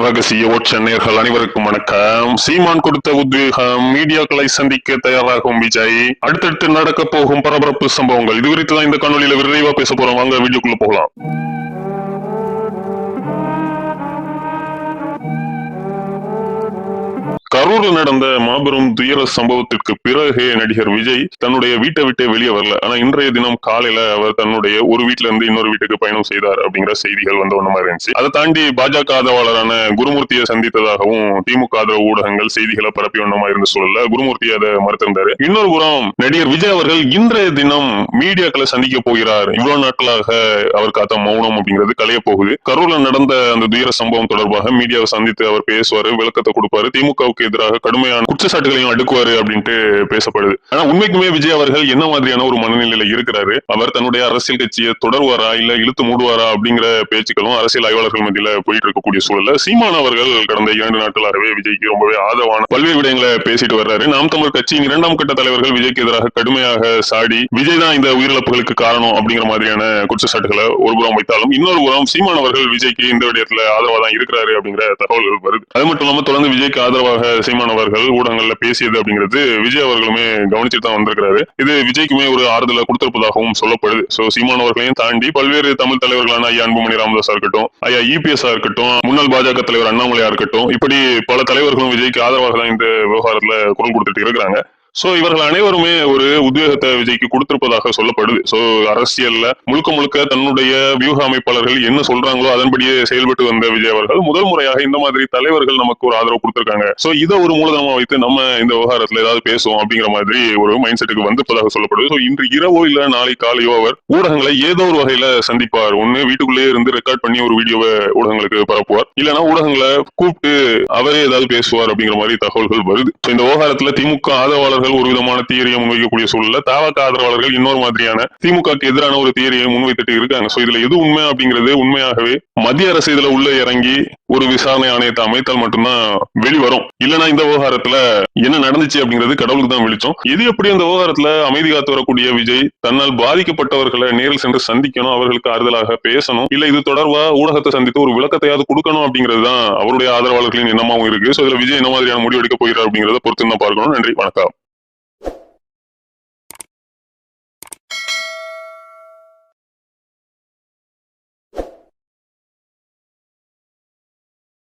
ரகசிய ஓட்ச நேர்கள் அனைவருக்கும் வணக்கம். சீமான் கொடுத்த உத்வேகம் மீடியாக்களை சந்திக்க தயாராகும் விஜய். அடுத்தடுத்து நடக்க போகும் பரபரப்பு சம்பவங்கள். இது குறித்து தான் இந்த காணொலியில விரைவா பேச போறோம். வாங்க வீடியோக்குள்ள போகலாம். கரூர்ல நடந்த மாபெரும் துயர சம்பவத்திற்கு பிறகு நடிகர் விஜய் தன்னுடைய வீட்டை விட்டு வெளியே வரல. ஆனா இன்றைய தினம் காலையில அவர் தன்னுடைய ஒரு வீட்டுல இருந்து இன்னொரு வீட்டுக்கு பயணம் செய்தார் அப்படிங்கிற செய்திகள் வந்த ஒண்ணு மாதிரி இருந்துச்சு. அதை தாண்டி பாஜக ஆதரவாளரான குருமூர்த்தியை சந்தித்ததாகவும் திமுக ஆதரவு ஊடகங்கள் செய்திகளை பரப்பி ஒண்ணமா இருந்த சூழல்ல குருமூர்த்தி அதை மறுத்திருந்தாரு. இன்னொரு புறம் நடிகர் விஜய் அவர்கள் இன்றைய தினம் மீடியாக்களை சந்திக்க போகிறார். இவ்வளவு நாட்களாக அவர் காத்த மௌனம் அப்படிங்கிறது கலைய போகுது. கரூர்ல நடந்த அந்த துயர சம்பவம் தொடர்பாக மீடியாவை சந்தித்து அவர் பேசுவாரு விளக்கத்தை கொடுப்பாரு. திமுகவுக்கு எதிராக கடுமையான குற்றச்சாட்டுகளையும் அடுக்குவாரு அப்படின்ட்டு பேசப்படுது. ஆனா உண்மைக்குமே விஜய் அவர்கள் என்ன மாதிரியான ஒரு மனநிலையில இருக்கிறாரு? அவர் தன்னுடைய அரசியல் கட்சியை தொடர்வாரா? இல்ல இழுத்து மூடுவாரா? அப்படிங்கிற பேச்சுக்களும் அரசியல் ஆய்வாளர்கள் மத்தியில போயிட்டு இருக்கக்கூடிய சூழல்ல சீமான் அவர்கள் கடந்த இரண்டு நாட்களாகவே விஜய்க்கு ரொம்பவே ஆதரவான பல்வேறு விடயங்களை பேசிட்டு வர்றாரு. நாம் தமிழர் கட்சியின் இரண்டாம் கட்ட தலைவர்கள் விஜய்க்கு எதிராக கடுமையாக சாடி விஜய் தான் இந்த உயிரிழப்புகளுக்கு காரணம் அப்படிங்கிற மாதிரியான குற்றச்சாட்டுகளை ஒரு புறம் வைத்தாலும் இன்னொரு புறம் சீமான் அவர்கள் விஜய்க்கு இந்த விடயத்துல ஆதரவா தான் இருக்கிறாரு அப்படிங்கிற தகவல்கள் வருது. அது மட்டும் இல்லாம தொடர்ந்து விஜய்க்கு ஆதரவாக சீமான் அவர்கள் ஊடகங்கள்ல பேசியது அப்படிங்கிறது விஜய் அவர்களுமே கவனிச்சுட்டு தான் வந்திருக்கிறாரு. இது விஜய்க்குமே ஒரு ஆறுதலை கொடுத்திருப்பதாகவும் சொல்லப்படுது. சோ சீமான் அவர்களையும் தாண்டி பல்வேறு தமிழ் தலைவர்களான ஐயா அன்புமணி ராமதாஸா இருக்கட்டும் ஐயா இபிஎஸ் இருக்கட்டும் முன்னாள் பாஜக தலைவர் அண்ணாமலையா இருக்கட்டும் இப்படி பல தலைவர்களும் விஜய்க்கு ஆதரவாக தான் இந்த விவகாரத்துல குரல் கொடுத்துட்டு இருக்கிறாங்க. சோ இவர்கள் அனைவருமே ஒரு உத்வேகத்தை விஜய்க்கு கொடுத்திருப்பதாக சொல்லப்படுது. சோ அரசியல்ல முழுக்க முழுக்க தன்னுடைய வியூக அமைப்பாளர்கள் என்ன சொல்றாங்களோ அதன்படியே செயல்பட்டு வந்த விஜய் அவர்கள் முதல் முறையாக இந்த மாதிரி தலைவர்கள் நமக்கு ஒரு ஆதரவு கொடுத்திருக்காங்க. சோ இதை ஒரு மூலதனமா வைத்து நம்ம இந்த விவகாரத்துல ஏதாவது பேசுவோம் அப்படிங்கிற மாதிரி ஒரு மைண்ட் செட்டுக்கு வந்திருப்பதாக சொல்லப்படுது. சோ இன்று இரவோ இல்ல நாளை காலையோ அவர் ஊடகங்களை ஏதோ ஒரு வகையில சந்திப்பார். ஒண்ணு வீட்டுக்குள்ளேயே இருந்து ரெக்கார்ட் பண்ணி ஒரு வீடியோவை ஊடகங்களுக்கு பரப்புவார். இல்லைன்னா ஊடகங்களை கூப்பிட்டு அவரே ஏதாவது பேசுவார் அப்படிங்கிற மாதிரி தகவல்கள் வருது. இந்த விவகாரத்துல திமுக ஆதரவாளர்கள் ஒரு விதமான தீரியை முன்வைக்கக்கூடிய சூழல்ல தாவக ஆதரவாளர்கள் இன்னொரு மாதிரியான திமுகக்கு எதிரான ஒரு தீரியை முன்வைத்துட்டு இருக்காங்க. சோ இதுல எது உண்மை அப்படிங்கிறது உண்மையாகவே மத்திய அரசு இதுல உள்ள இறங்கி ஒரு விசாரணை ஆணையத்தை அமைத்தால் மட்டும்தான் வெளிவரும் இல்லைன்னா இந்த விவகாரத்துல என்ன நடந்துச்சு அப்படிங்கிறது கடவுளுக்கு தான் வெளிச்சம். எது எப்படி அந்த விவகாரத்துல அமைதி காத்து வரக்கூடிய விஜய் தன்னால் பாதிக்கப்பட்டவர்களை நேரில் சென்று சந்திக்கணும் அவர்களுக்கு ஆறுதலாக பேசணும் இல்ல இது தொடர்பா ஊடகத்தை சந்தித்து ஒரு விளக்கத்தையாவது கொடுக்கணும் அப்படிங்கிறது தான் அவருடைய ஆதரவாளர்களின் எண்ணமாவும் இருக்கு. சோ இதுல விஜய் என்ன மாதிரியான முடிவு எடுக்க போகிறார் அப்படிங்கறத பொறுத்து தான் பார்க்கணும். நன்றி வணக்கம்.